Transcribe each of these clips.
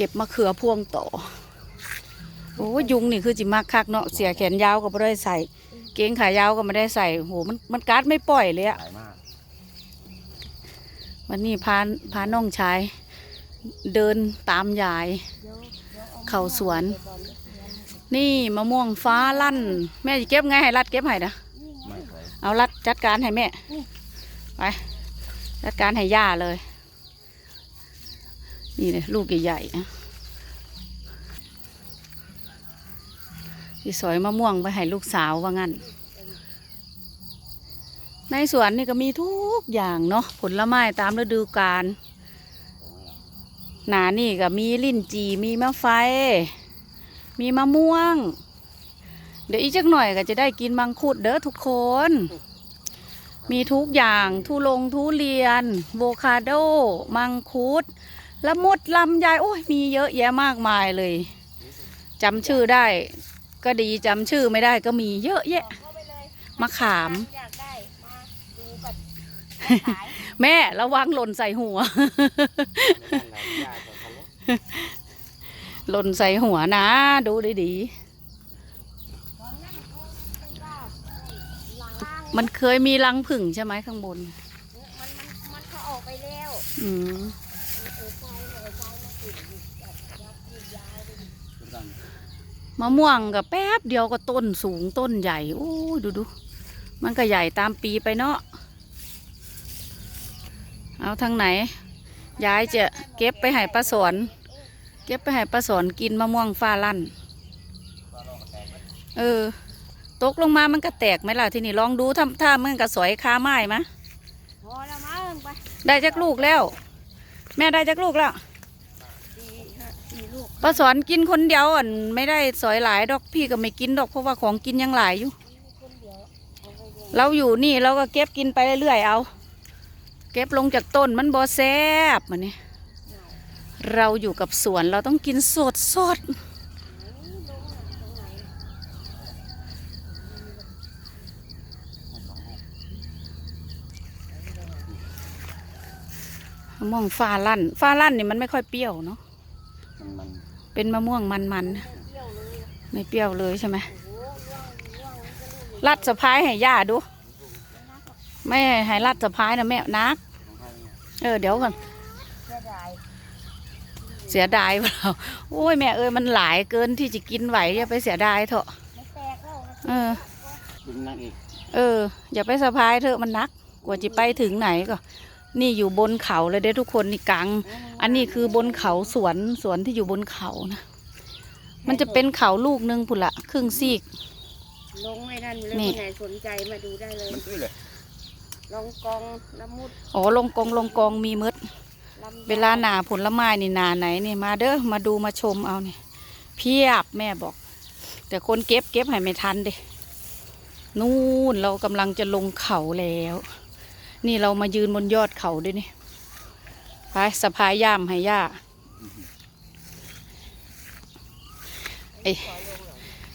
เก็บมะเขือพวงต่อ โอ้ยุงนี่คือจิมากคักเนาะเสียแขนยาวก็ไม่ได้ใส่ เกงขายาวก็ไม่ได้ใส่โหมันมันการ์ดไม่ปล่อยเลยอะหลายมากวันนี้พาพาน้องชาย เดินตามยาย เข้าสวน นี่มะม่วงฟ้าลั่น แม่จะเก็บไงให้รัดเก็บให้นะไม่เคยเอารัดจัดการให้แม่ไปจัดการให้ย่าเลย นี่เลยลูกใหญ่ๆนะที่สอยมะม่วงไปให้ลูกสาวว่างั้น ในสวนนี่ก็มีทุกอย่างเนาะผลไม้ตามฤดูกาลหนานี่ก็มีลิ้นจีมีมะไฟ มีมะม่วง เดี๋ยวอีกจักหน่อยก็จะได้กินมังคุดเด้อทุกคน มีทุกอย่างทุลงทุเรียนโวคาโด มังคุด ละมุดลำไยโอ้ยมีเยอะแยะมากมายเลยจำชื่อได้ ก็ดีจำชื่อไม่ได้ก็มีเยอะแยะ เข้าไปเลยมะขาม อยากได้มาดูกับขายแม่ระวังหล่นใส่หัวไม่ได้หลายยากกว่าเขาเลยหล่นใส่หัวนะ ดูดีตอนนั้นเขาไม่กล้าหลังล่างๆมันเคยมีรังผึ่งใช่ไหมข้างบน มันมันมันเขาออกไปแล้ว อืม เออไฟเออไฟมาติดอยู่แบบยับยืดยาวไป ทุกท่าน มะม่วงกับแป๊บเดียวก็ต้นสูงต้นใหญ่โอ้ยดูดูมันก็ใหญ่ตามปีไปเนาะเอาทางไหนยายจะเก็บไปให้ป้าสอนเก็บไปให้ป้าสอนกินมะม่วงฟ้าลั่น เออ ตกลงมามันก็แตกไหมล่ะทีนี้ลองดูถ้าถ้ามันก็สอยคาไม้มะพอแล้วมั้งไปได้จักลูกแล้ว แม่ได้จักลูกแล้วสี่ห้าสี่ลูก ป้าสอนกินคนเดียวอะไม่ได้สอยหลายดอกพี่ก็ไม่กินดอกเพราะว่าของกินยังหลายอยู่ เราอยู่นี่เราก็เก็บกินไปเรื่อยๆเอา เก็บลงจากต้นมันบ่แซบมันนี่เราอยู่กับสวนเราต้องกินสดสดมะม่วงฟ้าลั่นฟ้าลั่นนี่มันไม่ค่อยเปรี้ยวเนาะมัน เป็นมะม่วงมันๆเที่ยวเลยไม่เปรี้ยวเลยใช่ไหมโอ้โหร่วงร่วงมันก็ลูกรัดสะพายให้ย่าดูแม่ให้รัดสะพายนะแม่นักของใครเนี่ยเออเดี๋ยวก่อนเสียดายเสียดายเปล่าโอ้ยแม่เอ้ยมันหลายเกินที่จะกินไหวอย่าไปเสียดายเถอะไม่แตกแล้วนะเออกินนางเอกเออ อย่าไปสะพายเถอะมันนัก กว่าจะไปถึงไหนก็ นี่อยู่บนเขาเลยเด้อทุกคนนี่กลาง อันนี้คือบนเขาสวนสวนที่อยู่บนเขานะ มันจะเป็นเขาลูกหนึงพุ่นละครึ่งซีก ลงไอ้นั่นเลยนี่คนไหนสนใจมาดูได้เลย มันอื้อเลยลองกองละมุดอ๋อลงกองลงกองมีมดลำไยเวลาหนาผลไม้นี่หนาไหนนี่มาเด้อมาดูมาชมเอาเนี่ยเพียบแม่บอก แต่คนเก็บเก็บให้ไม่ทันเด้นู่นเรากำลังจะลงเขาแล้ว นี่เรามายืนบนยอดเขาด้วยนี่ไปสะพายย่ามให้ย่าไอ้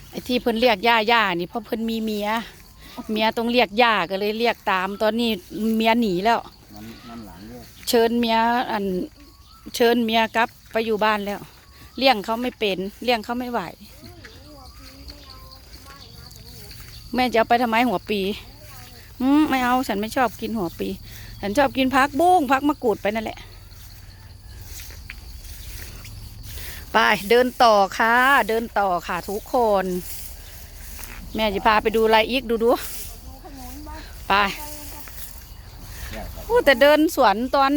ไอ้ที่เพิ่นเรียกย่าย่านี่เพราะเพิ่นมีเมีย เมียต้องเรียกย่าก็เลยเรียกตาม ตอนนี้เมียหนีแล้ว เชิญเมียอันเชิญเมียกลับไปอยู่บ้านแล้ว เลี้ยงเขาไม่เป็น เลี้ยงเขาไม่ไหว แม่จะเอาไปทำไมหัวปี อืมไม่เอาฉันไม่ชอบกินหัวปี ฉันชอบกินพักบุ้งพักมะกรูดไปนั่นแหละ ไปเดินต่อค่ะ เดินต่อค่ะทุกคน แม่จะพาไปดูอะไรอีกดูดูไปโอ้แต่เดินสวนตอน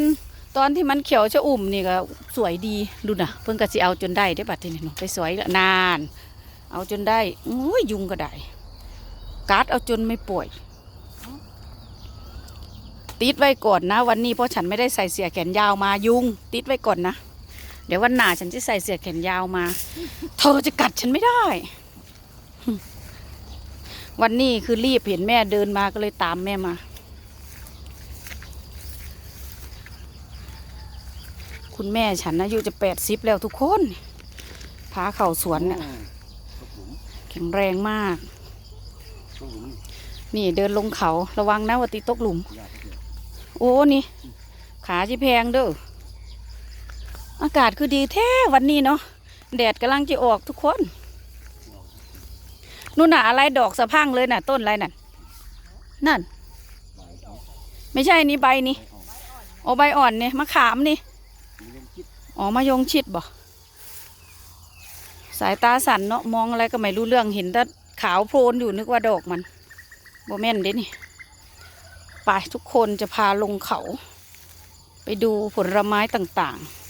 ตอนที่มันเขียวชะอุ่มนี่ก็สวยดีดูนะเพิ่งก็สิเอาจนได้ได้บัดทีนี้เนาะไปสวยละนาน เอาจนได้โอ้ยยุงก็ได้การ์ดเอาจนไม่ป่วย ติดไว้ก่อนนะ วันนี้เพราะฉันไม่ได้ใส่เสื้อแขนยาวมายุง ติดไว้ก่อนนะ เดี๋ยววันหน้าฉันจะใส่เสื้อแขนยาวมา เธอจะกัดฉันไม่ได้ วันนี้คือรีบเห็นแม่เดินมาก็เลยตามแม่มา คุณแม่ฉันอายุจะแปดสิบแล้วทุกคนพาเข่าสวนเนี่ยแข็งแรงมาก นี่เดินลงเขาระวังนะว่าติตกหลุม โอ้นี่ ขาชิแพงเด้ออากาศคือดีแท้วันนี้เนาะแดดกำลังจะออกทุกคนนู่นน่ะอะไรดอกสะพังเลยน่ะ ต้นอะไรนั่นนั่น ไม่ใช่นี่ใบนี่โอ้ใบอ่อนเนี่ยมะขามนี่อ๋อมายงชิดบ่สายตาสั่นเนาะมองอะไรก็ไม่รู้เรื่องเห็นแต่ขาวโพลนอยู่นึกว่าดอกมันโบแม่นเด้นี่ ไปทุกคนจะพาลงเขา ไปดูผลไม้ต่างๆ